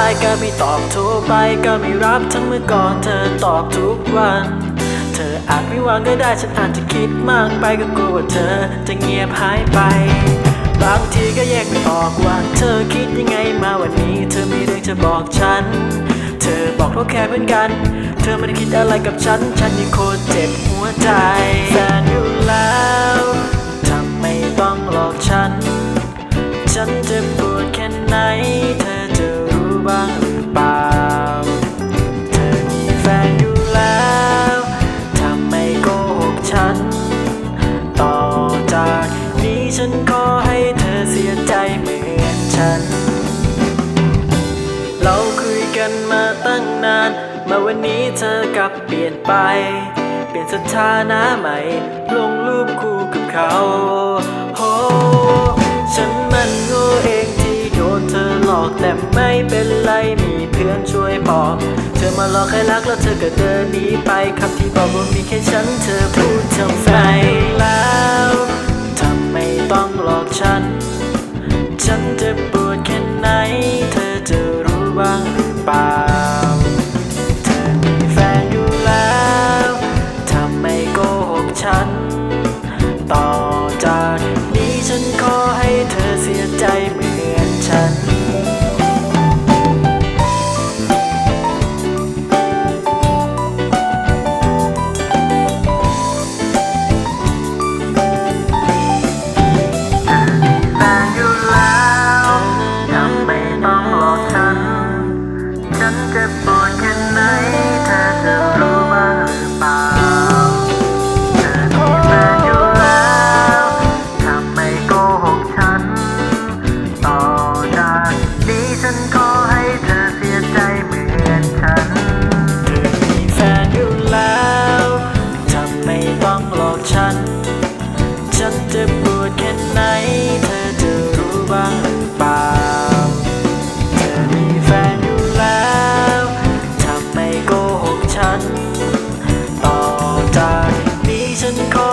ไลน์ก็ไม่ตอบโทรไปก็ไม่รับทั้งเมื่อก่อนเธอตอบทุกวัน เธออาจไม่วางก็ได้ฉันอาจจะคิดมากไปก็กลัวว่าเธอจะเงียบหายไป บางทีก็แยกไม่ออกว่า เธอคิดยังไงมาวันนี้ เธอมีเรื่องจะบอกฉัน เธอบอกเราแค่เพื่อนกัน เธอไม่ได้คิดอะไรกับฉัน ฉันยังโคตรเจ็บหัวใจแฟนอยู่แล้ว กันมาตั้งนาน มาวันนี้เธอกลับเปลี่ยนไป เปลี่ยนสถานะใหม่ ลงรูปคู่กับเขาโอ้ฉันมันโง่เองที่โดนเธอหลอกแต่ไม่เป็นไรมีเพื่อนช่วยปอบเธอมาหลอกให้รักแล้วเธอก็เดินหนีไปคำที่บอกว่ามีแค่ฉันเธอพูดทำไมแล้วทำไมต้องหลอกฉัน ฉันจะ นจะปวดแค่ไหนเธอจะรู้บ้างหรือเปล่าเธอมีแฟนอยู่แล้วทำไมโกหกฉัน ต่อจากนี้ฉันขอให้เธอเสียใจเมือนฉันเธอมีแฟนอยู่แล้วทำไมต้องหลอกฉัน ฉันจะ and call